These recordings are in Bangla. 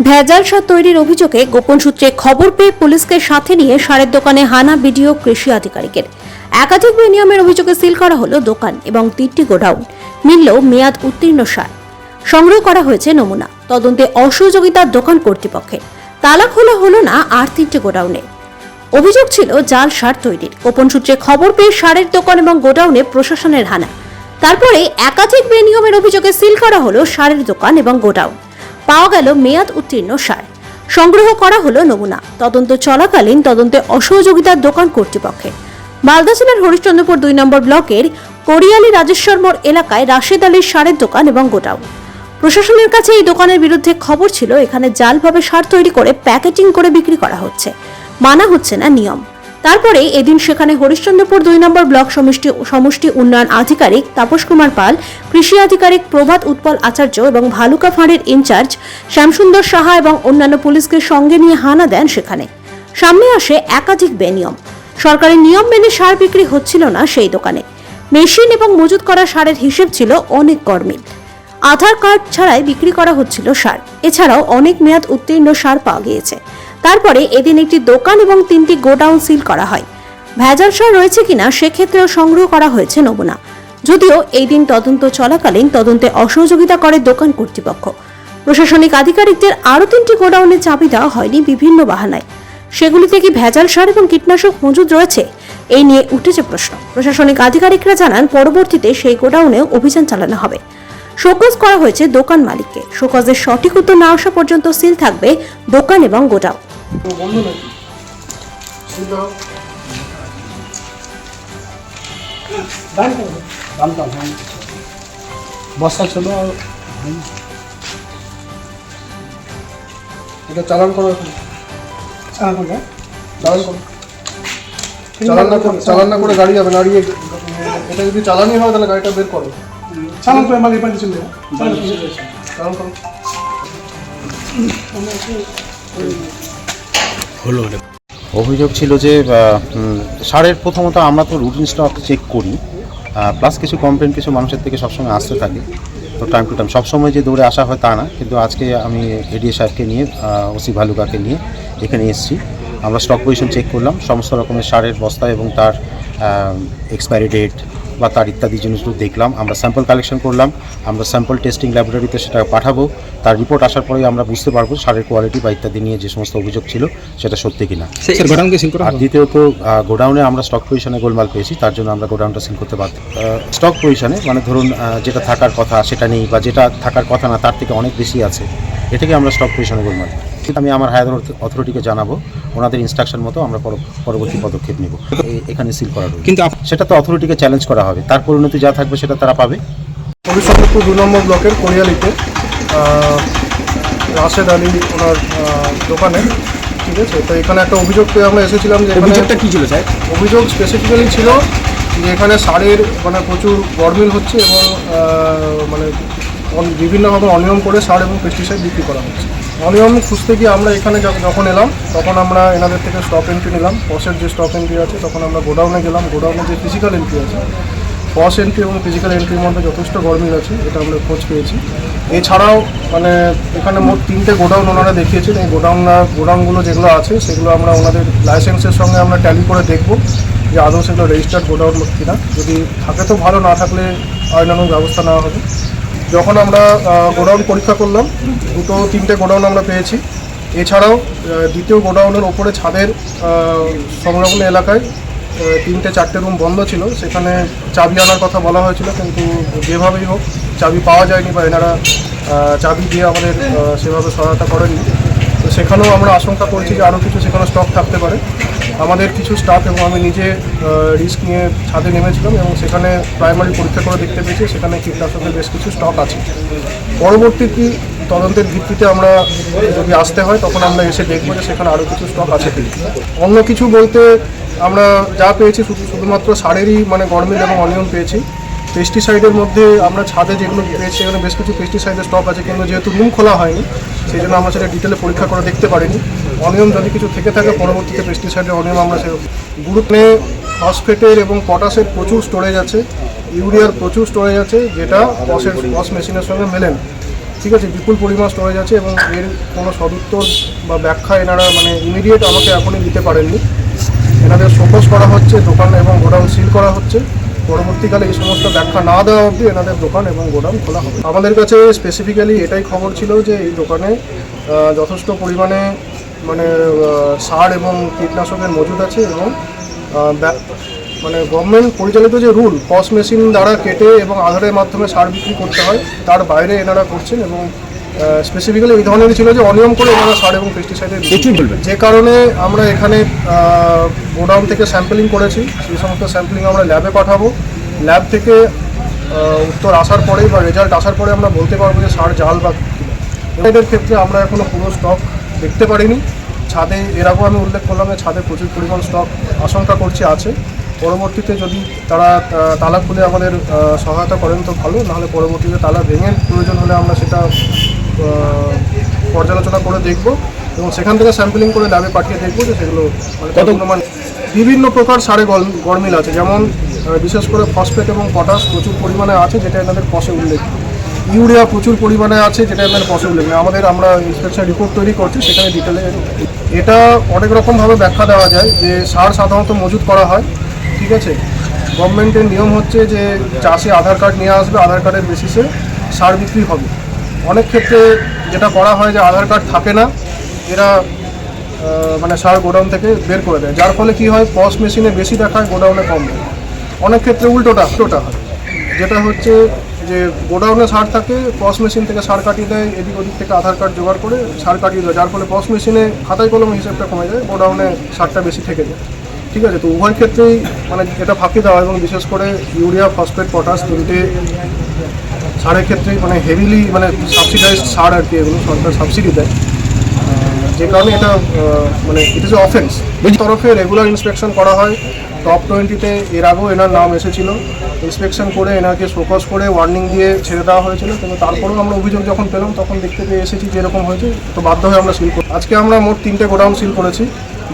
ভেজাল সার তৈরির অভিযোগে গোপন সূত্রে খবর পেয়ে পুলিশকে সাথে নিয়ে সারের দোকানে হানা বিডিও কৃষি আধিকারিকের। একাধিক বেনিয়মের অভিযোগে সিল করা হলো দোকান এবং তিনটি গোডাউন। মিলল মেয়াদ উত্তীর্ণ সার। সংগ্রহ করা হয়েছে নমুনা। তদন্তে অসহযোগিতার দোকান কর্তৃপক্ষের। তালা খোলা হলো না আর তিনটি গোডাউনে। অভিযোগ ছিল জাল সার তৈরির। গোপন সূত্রে খবর পেয়ে সারের দোকান এবং গোডাউনে প্রশাসনের হানা। তারপরে একাধিক বেনিয়মের অভিযোগে সিল করা হলো সারের দোকান এবং গোডাউন। পাওয়া গেল মেয়াদ উত্তীর্ণ সার। সংগ্রহ করা হলো নমুনা। তদন্ত চলাকালীন তদন্তে অসহযোগিতার দোকান কর্তৃপক্ষের। মালদা জেলার হরিশ্চন্দ্রপুর দুই নম্বর ব্লকের করিয়ালি রাজেশ্বর মোড় এলাকায় রাশেদ আলীর সারের দোকান এবং গোডাউন। প্রশাসনের কাছে এই দোকানের বিরুদ্ধে খবর ছিল, এখানে জালভাবে সার তৈরি করে প্যাকেটিং করে বিক্রি করা হচ্ছে। মানা হচ্ছে না নিয়ম। তারপরে এদিন সেখানে হরিশ্চন্দ্রপুর দুই নম্বর ব্লক সমষ্টি সমষ্টি উন্নয়ন আধিকারিক তাপস কুমার পাল, কৃষি আধিকারিক প্রভাত উৎপল আচার্য এবং ভালুকা ফাঁড়ের ইনচার্জ শ্যামসুন্দর সাহা এবং অন্যান্য পুলিশকে সঙ্গে নিয়ে হানা দেন সেখানে। সামনে আসে একাধিক বেনিয়ম। সরকারের নিয়ম মেনে সার বিক্রি হচ্ছিল না সেই দোকানে। মেশিন এবং মজুত করা সারের হিসেব ছিল অনেক গরমিল আধার কার্ড ছাড়াই বিক্রি করা হচ্ছিল সার। এছাড়াও অনেক মেয়াদ উত্তীর্ণ সার পাওয়া গিয়েছে। তারপরে এদিন একটি দোকান এবং তিনটি গোডাউন সিল করা হয়। ভেজাল সার রয়েছে কিনা সেক্ষেত্রেও সংগ্রহ করা হয়েছে নমুনা। যদিও এই দিন তদন্ত চলাকালীন তদন্তে অসহযোগিতা করে দোকান কর্তৃপক্ষ। প্রশাসনিক আধিকারিকদের আরও তিনটি গোডাউনে চাবি দেওয়া হয়নি বিভিন্ন বাহানায়। সেগুলিতে কি ভেজাল সার এবং কীটনাশক মজুদ রয়েছে? এই নিয়ে উঠেছে প্রশ্ন। প্রশাসনিক আধিকারিকরা জানান, পরবর্তীতে সেই গোডাউনে অভিযান চালানো হবে। শোকজ করা হয়েছে দোকান মালিককে। শোকজের সঠিক উত্তর না আসা পর্যন্ত সিল থাকবে দোকান এবং গোডাউন। বন্ধ নাকি সুবিধা হোক জানতাম হ্যাঁ বর্ষা ছিল আর হয়নি। এটা চালান করো এখন চালান করবে? চালান করো চালান না করে চালান না করে গাড়ি যাবে দাঁড়িয়ে এটা যদি চালানি হয় তাহলে গাড়িটা বের করো চালান করে মালিক পাল্টে চলে যাবে চালান করে। করো অভিযোগ ছিল যে সারের প্রথমত আমরা তো রুটিন স্টক চেক করি প্লাস কিছু কমপ্লেন কিছু মানুষের থেকে সবসময় আসতে থাকে। তো টাইম টু টাইম সবসময় যে দৌড়ে আসা হয় তা না, কিন্তু আজকে আমি এডিএ সাহেবকে নিয়ে ওসি ভালুকাকে নিয়ে এখানে এসেছি। আমরা স্টক পজিশন চেক করলাম, সমস্ত রকমের সারের বস্তা এবং তার এক্সপায়ারি ডেট বা তার ইত্যাদি জিনিসগুলো দেখলাম আমরা স্যাম্পল কালেকশন করলাম আমরা স্যাম্পল টেস্টিং ল্যাবরেটরিতে সেটা পাঠাবো তার রিপোর্ট আসার পরেই আমরা বুঝতে পারব সারের কোয়ালিটি বা ইত্যাদি নিয়ে যে সমস্ত অভিযোগ ছিল সেটা সত্যি কিনা। আর দ্বিতীয়ত গোডাউনে আমরা স্টক পজিশনে গোলমাল পেয়েছি তার জন্য আমরা গোডাউনটা সিল করতে বাধ্য স্টক পজিশনে মানে ধরুন যেটা থাকার কথা সেটা নেই বা যেটা থাকার কথা না তার থেকে অনেক বেশি আছে এ থেকে আমরা স্টক পজিশনে গোলমাল আমি আমার হায়ার অথরিটিকে জানাব। ওনাদের ইনস্ট্রাকশন মতো আমরা পর- পরবর্তী পদক্ষেপ নেব। এখানে সিল করা রয়েছে। কিন্তু সেটা তো অথরিটিকে চ্যালেঞ্জ করা হবে। তার পরিণতি যা থাকবে সেটা তারা পাবে। হরিশচন্দ্রপুর দু নম্বর ব্লকের কোরিয়ালিতে রাশেদ আলী ওনার দোকানে। ঠিক আছে? তো এখানে একটা অভিযোগ পেয়ে আমরা এসেছিলাম যে এখানে অভিযোগটা কি ছিল স্যার? অভিযোগ স্পেসিফিক্যালি ছিল যে এখানে সারের মানে প্রচুর গরমিল হচ্ছে এবং মানে বিভিন্নভাবে অনিয়ম করে সার এবং পেস্টিসাইড বিক্রি করা হচ্ছে। অনিয়ম খুঁজতে গিয়ে আমরা এখানে যখ- যখন এলাম, তখন আমরা এনাদের থেকে স্টপ এন্ট্রি নিলাম। পসের যে স্টপ এন্ট্রি আছে, তখন আমরা গোডাউনে গেলাম। গোডাউনে যে ফিজিক্যাল এন্ট্রি আছে পস এন্ট্রি এবং ফিজিক্যাল এন্ট্রির মধ্যে যথেষ্ট গরমিল আছে, এটা আমরা খোঁজ পেয়েছি। এছাড়াও মানে এখানে মোট তিনটে গোডাউন ওনারা দেখিয়েছেন। এই গোডাউন গোডাউনগুলো যেগুলো আছে, সেগুলো আমরা ওনাদের লাইসেন্সের সঙ্গে আমরা ট্যালি করে দেখব যে আদৌ সেগুলো রেজিস্টার্ড গোডাউন কিনা। যদি থাকে তো ভালো, না থাকলে আইনানুগ ব্যবস্থা নেওয়া হবে। যখন আমরা গোডাউন পরীক্ষা করলাম, দুটো, তিনটে গোডাউন আমরা পেয়েছি। এছাড়াও দ্বিতীয় গোডাউনের ওপরে ছাদের সংলগ্ন এলাকায় তিনটে, চারটে রুম বন্ধ ছিল। সেখানে চাবি আনার কথা বলা হয়েছিল, কিন্তু যেভাবেই হোক, চাবি পাওয়া যায়নি বা এনারা চাবি দিয়ে আমাদের সেভাবে সহায়তা করেনি তো সেখানেও আমরা আশঙ্কা করছি যে আরও কিছু সেখানে স্টক থাকতে পারে। আমাদের কিছু স্টাফ এবং আমি নিজে রিস্ক নিয়ে ছাদে নেমেছিলাম এবং সেখানে প্রাইমারি পরীক্ষা করে দেখতে পেয়েছি, সেখানে কীটনাশকের বেশ কিছু স্টক আছে। পরবর্তী কি তদন্তের ভিত্তিতে আমরা যদি আসতে হয়, তখন আমরা এসে দেখব যে সেখানে আরও কিছু স্টক আছে কি অন্য কিছু বলতে আমরা যা পেয়েছি, শুধু শুধুমাত্র সারেরই মানে গরমিল এবং অনিয়ন পেয়েছি। পেস্টিসাইডের মধ্যে আমরা ছাদে যেগুলো পেয়েছি সেখানে বেশ কিছু পেস্টিসাইডের স্টক আছে, কিন্তু যেহেতু রুম খোলা হয়নি, সেই জন্য আমরা সেটা ডিটেলে পরীক্ষা করে দেখতে পারিনি। অনিয়ম যদি কিছু থেকে থাকে, পরবর্তীতে পেস্টিসাইডের অনিয়ম আমরা সে গুরুত্বে ফসফেটের এবং পটাশের প্রচুর স্টোরেজ আছে ইউরিয়ার প্রচুর স্টোরেজ আছে, যেটা পসের পস মেশিনের সঙ্গে মেলেন ঠিক আছে, বিপুল পরিমাণ স্টোরেজ আছে এবং এর কোনো সদুত্তর বা ব্যাখ্যা এনারা মানে ইমিডিয়েট আমাকে এখনই দিতে পারেননি। এনাদের ফোকাস করা হচ্ছে, দোকান এবং গোডাউন সিল করা হচ্ছে। পরবর্তীকালে এই সমস্ত ব্যাখ্যা না দেওয়া অবধি এনাদের দোকান এবং গোডাউন খোলা হবে। আমাদের কাছে স্পেসিফিক্যালি এটাই খবর ছিল যে এই দোকানে যথেষ্ট পরিমাণে মানে সার এবং কীটনাশকের মজুদ আছে এবং মানে গভর্নমেন্ট পরিচালিত যে রুল পস মেশিন দ্বারা কেটে এবং আধারের মাধ্যমে সার বিক্রি করতে হয়, তার বাইরে এনারা করছেন এবং স্পেসিফিক্যালি এই ধরনের ছিল যে অনিয়ম করে এনারা সার এবং পেস্টিসাইডের যে কারণে আমরা এখানে গোডাউন থেকে স্যাম্পলিং করেছি। সেই সমস্ত স্যাম্পলিং আমরা ল্যাবে পাঠাবো। ল্যাব থেকে উত্তর আসার পরে বা রেজাল্ট আসার পরে আমরা বলতে পারব যে সার জাল বা এদের ক্ষেত্রে আমরা এখনও পুরো স্টক দেখতে পারিনি। ছাদে এরকম আমি উল্লেখ করলাম যে ছাদে প্রচুর পরিমাণ স্টক আশঙ্কা করছি আছে। পরবর্তীতে যদি তারা তালা খুলে আমাদের সহায়তা করেন তো ভালো নাহলে পরবর্তীতে তালা ভেঙে প্রয়োজন হলে আমরা সেটা পর্যালোচনা করে দেখব এবং সেখান থেকে স্যাম্পলিং করে ল্যাবে পাঠিয়ে দেখব যে সেগুলো মানে কত- কতগুলো মানে বিভিন্ন প্রকার সারে গল- গরমিল আছে। যেমন বিশেষ করে ফসফেট এবং পটাশ প্রচুর পরিমাণে আছে যেটা এনাদের পশে উল্লেখ। ইউরিয়া প্রচুর পরিমাণে আছে যেটা এনাদের পশে উল্লেখ। নেই। আমাদের আমরা ইন্সপেকশন রিপোর্ট তৈরি করছি সেখানে ডিটেলে এটা অনেক রকমভাবে ব্যাখ্যা দেওয়া যায় যে সার সাধারণত মজুত করা হয় ঠিক আছে? গভর্নমেন্টের নিয়ম হচ্ছে যে চাষে আধার কার্ড নিয়ে আসবে আধার কার্ডের বেসিসে সার বিক্রি হবে। অনেক ক্ষেত্রে যেটা করা হয় যে আধার কার্ড থাকে না, এরা মানে সার গোডাউন থেকে বের করে দেয়। যার ফলে কি হয়, পস মেশিনে বেশি দেখায়, গোডাউনে কম দেয়। অনেক ক্ষেত্রে উল্টোটা উল্টোটা হয়। যেটা হচ্ছে যে গোডাউনে সার থাকে, পস মেশিন থেকে সার কাটিয়ে দেয়, এদিক ওদিক থেকে আধার কার্ড জোগাড় করে সার কাটিয়ে দেয়। যার ফলে পস মেশিনে খাতায় কলমে হিসেবটা কমে যায়, গোডাউনে সারটা বেশি থেকে যায়। ঠিক আছে, তো উভয় ক্ষেত্রেই মানে এটা ফাঁকি দেওয়া এবং বিশেষ করে ইউরিয়া, ফসফেট, পটাশ তিনটে সারের ক্ষেত্রে মানে হেভিলি মানে সাবসিডাইজড সার আর কি এগুলো সরকার সাবসিডি দেয়। যে কারণে এটা মানে ইট ইজ অফেন্স তরফে রেগুলার ইন্সপেকশন করা হয়। টপ টোয়েন্টিতে এর আগেও এনার নাম এসেছিল। ইন্সপেকশন করে এনাকে ফোকাস করে ওয়ার্নিং দিয়ে ছেড়ে দেওয়া হয়েছিল। কিন্তু তারপরেও আমরা অভিযোগ যখন পেলাম তখন দেখতে পেয়ে এসেছি যেরকম হয়েছে। তো বাধ্য হয়ে আমরা সিল করি আজকে আমরা মোট তিনটে গোডাউন সিল করেছি।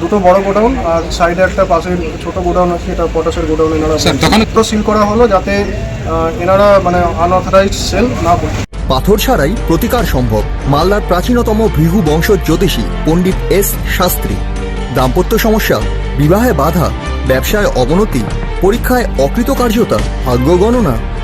দুটো বড় গোডাউন আর সাইডে একটা পাশের ছোট গোডাউন আছে এটা পটাশের গোডাউন এনারা তো সিল করা হলো যাতে এনারা মানে আনঅথরাইজড সেল না করতে পাথর ছাড়াই প্রতিকার সম্ভব। মালদার প্রাচীনতম ভৃগু বংশ জ্যোতিষী পণ্ডিত এস শাস্ত্রী। দাম্পত্য সমস্যা বিবাহে বাধা ব্যবসায় অবনতি পরীক্ষায় অকৃতকার্যতা ভাগ্য গণনা